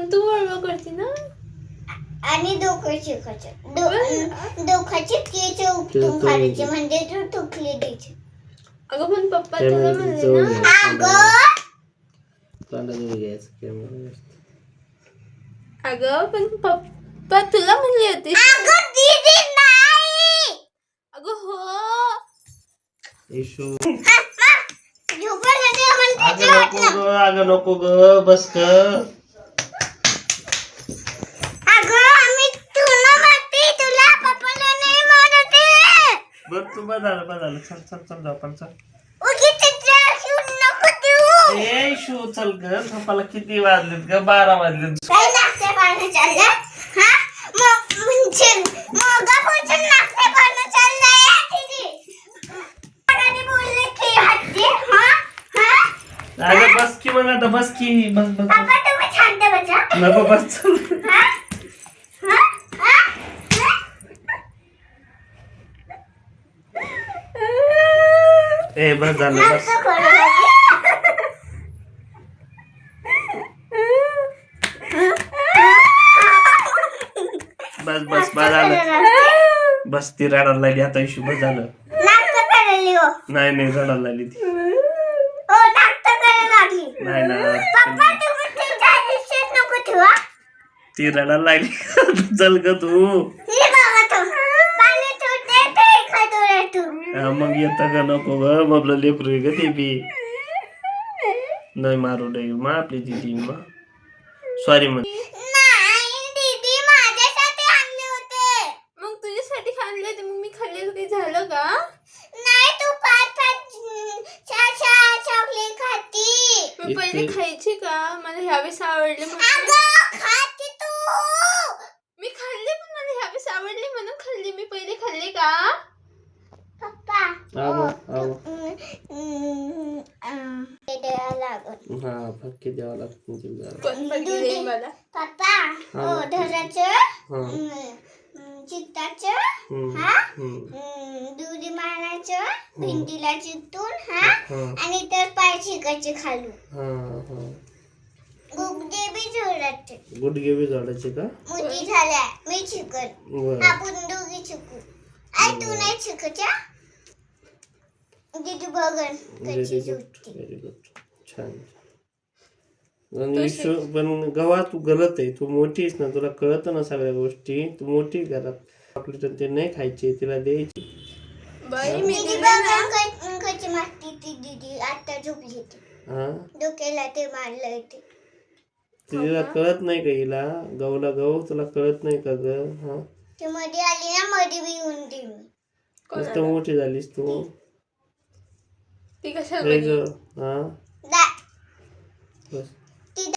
पण तू बरोबर करते ना. आणि डोकं शिकायचं डो- डोक्याचे केस उपटून काढायचे म्हणजे तू तुकली द्यायची. अगं पण पप्पा तुला कॅमेरा म्हणले ना. अगं! अगं पण पप्पा तुला म्हणले होते. अगं दीदी नाही! अगं हो. नको ग अगं नको ग बस ग अगं आम्ही तुला मारते तुला पप्पाला नाही मारते बर तू बस झालं बस झालं चल चल चल जाऊ आपण चल. ए शू चल ग. झोपाला किती वाजलेत ग? बारा वाजलेत. हा? म्हणजे हा हा? अगं बस की मग आता बस की. बस बसा. नको बस. चल हा हा हा ए बस झालं बस. बस बस बस झालं. बस ती रडायला लागली आता इशू बस झालं. हो. नाही नाही रडायला लागली ती. हो नाही ना ती रडायला लागली. चल ग तो पाणी ठेवते ते खातो तू हा, मग येतं का नको ग? मग आपलं लेकरू आहे ग ते बी. नाही मारू नये मग आपली दिदी मग सॉरी म्हण. नाही दीदी माझ्यासाठी आणले होते. मग तुझ्यासाठी खाल्ले होते मग मी खाल्ले झालं का? नाही तू पाच पाच चार चार चॉकलेट खाती. मी पहिले इतके- खायची का? मला ह्यावेळेस आवडले म्हणून. अगं खाती तू मी खाल्ले पण मला ह्यावेळेस आवडले म्हणून खाल्ले मी पहिले खाल्ले का पप्पा आव आव हम्म, हम्म, अं, ते द्यावं लागल हा फटके द्यावं लागतं मला पप्पा हा. चित्ताचं हा? दुधी मारायचं भिंतीला चिकटून हा? आणि तर पाय शिकायचे खालू हा हा. गुगदे बी झाडाचे का? मोठी झाल्या मी बरं. आपण दोघी शिकू आई तू नाही बघन व्हेरी गुड व्हेरी गुड छान. आणि ईश्वर पण गवा तू गलत आहे. तू मोठी आहेस ना तुला कळत ना सगळ्या गोष्टी. तू मोठी घरात. आपली तर ते नाही खायचे तिला द्यायची. बाई मी दीदी दिले ना. बघन क- कशी मारती ती दीदी? आता झोपली होती. हा? डोक्याला ते मारलं ते तिला कळत नाही का हिला? गवला गव तुला कळत नाही का ग? हा? ती मध्ये आली ना मध्ये बी येऊन दे मी. मस्त मोठी झालीस तू ती कशा रे ग हा दा बस